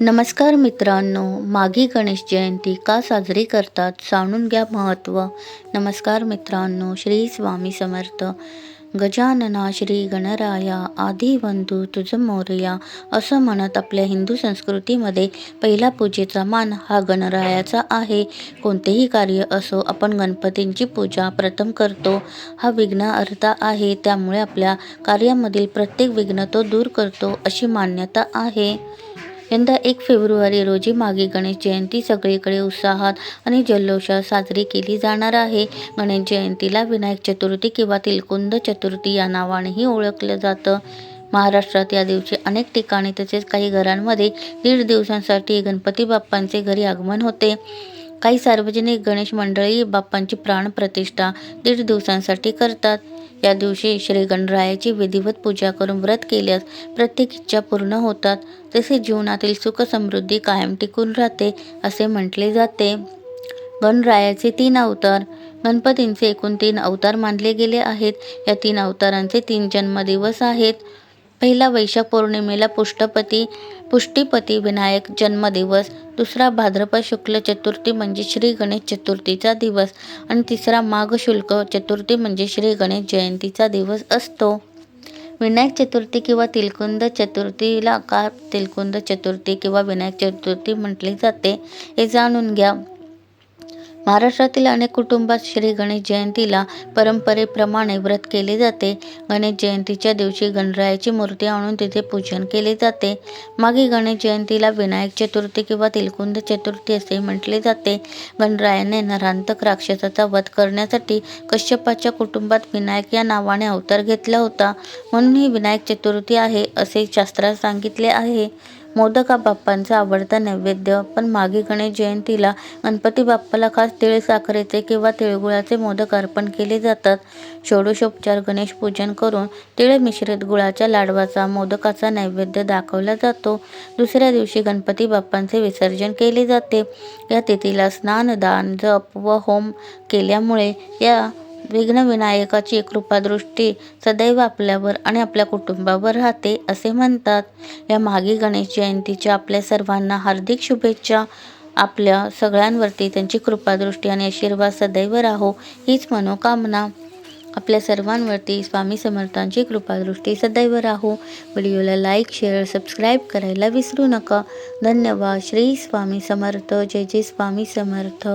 नमस्कार मित्रांनो मागी गणेश जयंती का साजरी करतात जाणून घ्या महत्त्व नमस्कार मित्रांनो श्री स्वामी समर्थ. गजानना श्री गणराया आदी बंधू तुझ मोरया असं म्हणत आपल्या हिंदू संस्कृतीमध्ये पहिला पूजेचा मान हा गणरायाचा आहे. कोणतेही कार्य असो आपण गणपतींची पूजा प्रथम करतो. हा विघ्न अर्था आहे त्यामुळे आपल्या कार्यामधील प्रत्येक विघ्न तो दूर करतो अशी मान्यता आहे. यंदा एक फेब्रुवारी रोजी मागे गणेश जयंती सगळीकडे उत्साहात आणि जल्लोषात साजरी केली जाणार आहे. गणेश जयंतीला विनायक चतुर्थी किंवा तिलकुंद चतुर्थी या नावानेही ओळखलं जातं. महाराष्ट्रात या दिवशी अनेक ठिकाणी तसेच काही घरांमध्ये दीड दिवसांसाठी गणपती बाप्पांचे घरी आगमन होते. काही सार्वजनिक गणेश मंडळी बाप्पांची प्राणप्रतिष्ठा दीड दिवसांसाठी करतात. या दिवशी श्री गणरायाची विधिवत पूजा करून व्रत केल्यास प्रत्येक इच्छा पूर्ण होतात. तसे जीवनातील सुख समृद्धी कायम टिकून राहते असे म्हटले जाते. गणरायाचे तीन अवतार गणपतींचे एकूण तीन अवतार मानले गेले आहेत. या तीन अवतारांचे तीन जन्मदिवस आहेत. पहिला वैशाख पौर्णिमेला पुष्टपती पुष्टीपती विनायक जन्मदिवस दुसरा भाद्रपद शुक्ल चतुर्थी म्हणजे श्री गणेश चतुर्थीचा दिवस आणि तिसरा माघ शुल्क चतुर्थी म्हणजे श्री गणेश जयंतीचा दिवस असतो. विनायक चतुर्थी किंवा तिलकुंद चतुर्थीला का तिलकुंद चतुर्थी किंवा विनायक चतुर्थी म्हटली जाते हे जाणून घ्या. महाराष्ट्रातील अनेक कुटुंबात श्री गणेश जयंतीला परंपरेप्रमाणे व्रत केले जाते. गणेश जयंतीच्या दिवशी गणरायाची मूर्ती आणून तिथे पूजन केले जाते. मागे गणेश जयंतीला विनायक चतुर्थी किंवा तिलकुंद चतुर्थी असे म्हटले जाते. गणरायाने नरांतक राक्षसाचा वध करण्यासाठी कश्यपाच्या कुटुंबात विनायक या नावाने अवतार घेतला होता. म्हणून ही विनायक चतुर्थी आहे असे शास्त्रात सांगितले आहे. मोदक हा बाप्पांचा आवडता नैवेद्य. पण मागे गणेश जयंतीला गणपती बाप्पाला खास तिळ साखरेचे किंवा तिळगुळाचे मोदक अर्पण केले जातात. षोडशोपचार गणेश पूजन करून तिळ मिश्रित गुळाच्या लाडवाचा मोदकाचा नैवेद्य दाखवला जातो. दुसऱ्या दिवशी गणपती बाप्पांचे विसर्जन केले जाते. या तिथीला स्नान दान जप व होम केल्यामुळे या विघ्नविनायकाची कृपादृष्टी सदैव आपल्यावर आणि आपल्या कुटुंबावर राहते असे म्हणतात. या मागी गणेश जयंतीच्या आपल्या सर्वांना हार्दिक शुभेच्छा. आपल्या सगळ्यांवरती त्यांची कृपादृष्टी आणि आशीर्वाद सदैव राहो हीच मनोकामना. आपल्या सर्वांवरती स्वामी समर्थांची कृपादृष्टी सदैव राहो. व्हिडिओला लाईक शेअर सबस्क्राईब करायला विसरू नका. धन्यवाद. श्री स्वामी समर्थ. जय जय स्वामी समर्थ.